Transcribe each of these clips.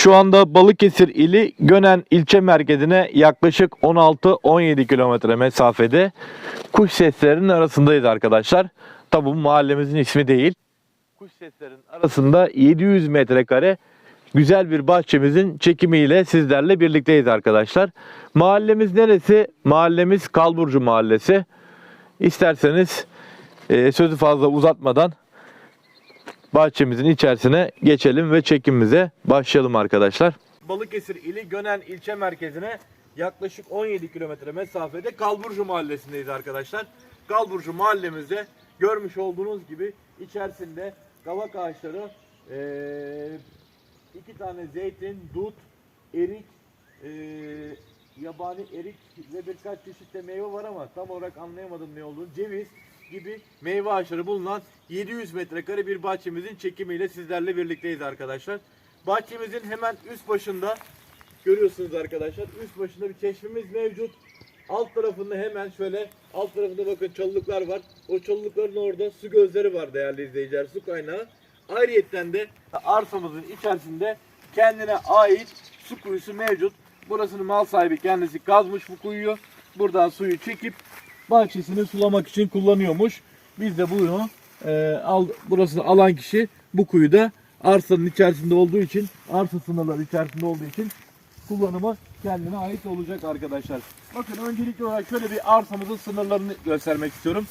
Şu anda Balıkesir ili Gönen ilçe merkezine yaklaşık 16-17 kilometre mesafede kuş seslerinin arasındayız arkadaşlar. Tabi bu mahallemizin ismi değil. Kuş seslerinin arasında 700 metrekare güzel bir bahçemizin çekimiyle sizlerle birlikteyiz arkadaşlar. Mahallemiz neresi? Mahallemiz Kalburcu Mahallesi. İsterseniz e, sözü fazla uzatmadan bahçemizin içerisine geçelim ve çekimimize başlayalım arkadaşlar. Balıkesir ili Gönen ilçe merkezine yaklaşık 17 kilometre mesafede Kalburcu mahallesindeyiz arkadaşlar. Kalburcu mahallemizde görmüş olduğunuz gibi içerisinde kavak ağaçları, iki tane zeytin, dut, erik, yabani erik ve birkaç çeşit de meyve var ama tam olarak anlayamadım ne olduğunu. Ceviz gibi meyve ağaçları bulunan 700 metrekare bir bahçemizin çekimiyle sizlerle birlikteyiz arkadaşlar. Bahçemizin hemen üst başında görüyorsunuz arkadaşlar. Üst başında bir çeşmemiz mevcut. Alt tarafında hemen şöyle alt tarafında bakın çalılıklar var. O çalılıkların orada su gözleri var değerli izleyiciler. Su kaynağı. Ayrıyetten de arsamızın içerisinde kendine ait su kuyusu mevcut. Burasını mal sahibi kendisi kazmış bu kuyuyu. Buradan suyu çekip bahçesini sulamak için kullanıyormuş. Biz de bunu e, al, burası alan kişi bu kuyu da arsanın içerisinde olduğu için arsa sınırları içerisinde olduğu için kullanımı kendine ait olacak arkadaşlar. Bakın öncelikli olarak şöyle bir arsamızın sınırlarını göstermek istiyorum.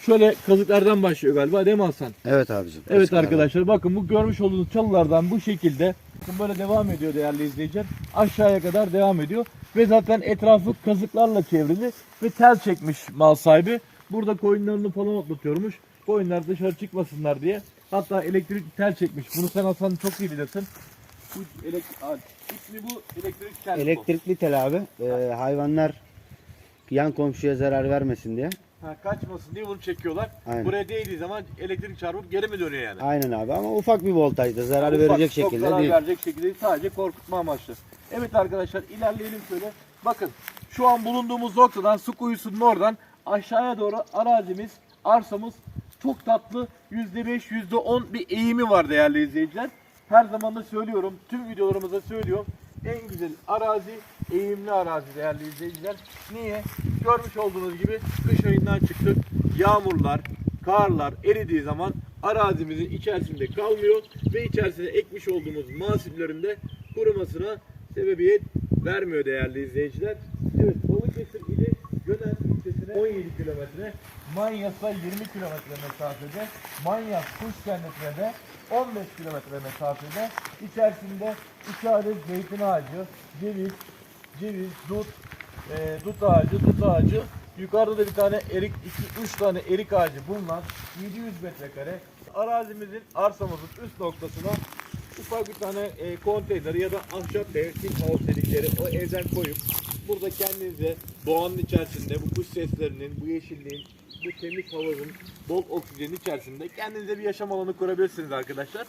Şöyle kazıklardan başlıyor galiba değil mi Hasan? Evet abicim. Evet arkadaşlar bakın bu görmüş olduğunuz çalılardan bu şekilde böyle devam ediyor değerli izleyiciler. Aşağıya kadar devam ediyor. Ve zaten etrafı kazıklarla çevrili ve tel çekmiş mal sahibi. Burada koyunlarını falan otlatıyormuş. Koyunlar dışarı çıkmasınlar diye. Hatta elektrik tel çekmiş. Bunu sen Hasan çok iyi bilirsin. Bu elektrik, ismi bu elektrik tel. Elektrikli tel abi. Ee, hayvanlar yan komşuya zarar vermesin diye. Ha, kaçmasın diye bunu çekiyorlar. Aynen. Buraya değdiği zaman elektrik çarpıp geri mi dönüyor yani? Aynen abi ama ufak bir voltajda zarar Ufak, verecek çok şekilde zarar değil. verecek şekilde değil, sadece korkutma amaçlı. Evet arkadaşlar ilerleyelim şöyle. Bakın şu an bulunduğumuz noktadan su kuyusunun oradan aşağıya doğru arazimiz, arsamız çok tatlı %5, %10 bir eğimi var değerli izleyiciler. Her zaman da söylüyorum, tüm videolarımızda söylüyorum. En güzel arazi, eğimli arazi değerli izleyiciler. Niye? Görmüş olduğunuz gibi kış ayından çıktık. Yağmurlar, karlar eridiği zaman arazimizin içerisinde kalmıyor ve içerisine ekmiş olduğumuz mahsullerin de kurumasına sebebiyet vermiyor değerli izleyiciler. Evet Balıkesir ili Gönen ilçesine 17 kilometre, Manyas'a 20 kilometre mesafede, Manyas Kuş Cenneti'ne de 15 kilometre mesafede. İçerisinde 2 adet zeytin ağacı, ceviz, ceviz, dut, e, dut ağacı, dut ağacı. Yukarıda da bir tane erik, 2-3 tane erik ağacı bulunan 700 metrekare. Arazimizin, arsamızın üst noktasına ufak bir tane e, konteyner ya da ahşap ev, house dedikleri o evden koyup burada kendinize doğanın içerisinde bu kuş seslerinin, bu yeşilliğin, bu temiz havanın, bol oksijenin içerisinde kendinize bir yaşam alanı kurabilirsiniz arkadaşlar.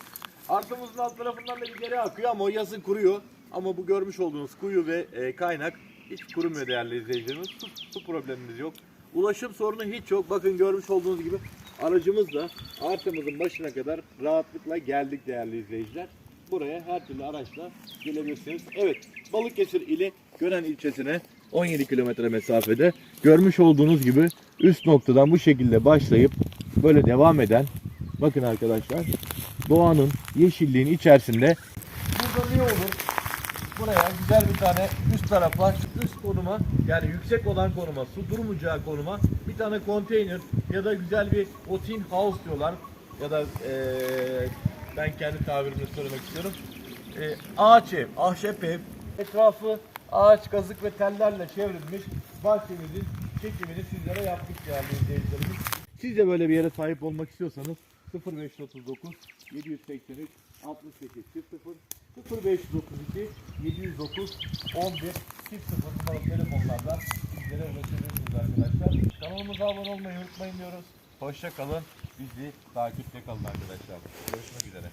Arsamızın alt tarafından da bir dere akıyor ama o yazın kuruyor. Ama bu görmüş olduğunuz kuyu ve e, kaynak hiç kurumuyor değerli izleyicilerimiz. Su, su problemimiz yok. Ulaşım sorunu hiç yok. Bakın görmüş olduğunuz gibi aracımızla arsamızın başına kadar rahatlıkla geldik değerli izleyiciler. Buraya her türlü araçla gelebilirsiniz. Evet Balıkesir ile Gönen ilçesine 17 kilometre mesafede görmüş olduğunuz gibi üst noktadan bu şekilde başlayıp böyle devam eden bakın arkadaşlar doğanın yeşilliğin içerisinde burada ne olur? Buraya güzel bir tane üst tarafa, üst konuma yani yüksek olan konuma, su durmayacağı konuma bir tane konteyner ya da güzel bir otin house diyorlar ya da eee, ben kendi tabirimle söylemek istiyorum. Eee, ağaç ev, ahşap ev, etrafı ağaç, kazık ve tellerle çevrilmiş bahçemizin çekimini sizlere yaptık değerli izleyicilerimiz. Siz de böyle bir yere sahip olmak istiyorsanız 0539 783 68 00 0532 709 11 00 numaralı telefonlardan bizlere ulaşabilirsiniz arkadaşlar. Kanalımıza abone olmayı unutmayın diyoruz. Hoşça kalın. Bizi takipte kalın arkadaşlar. Görüşmek üzere.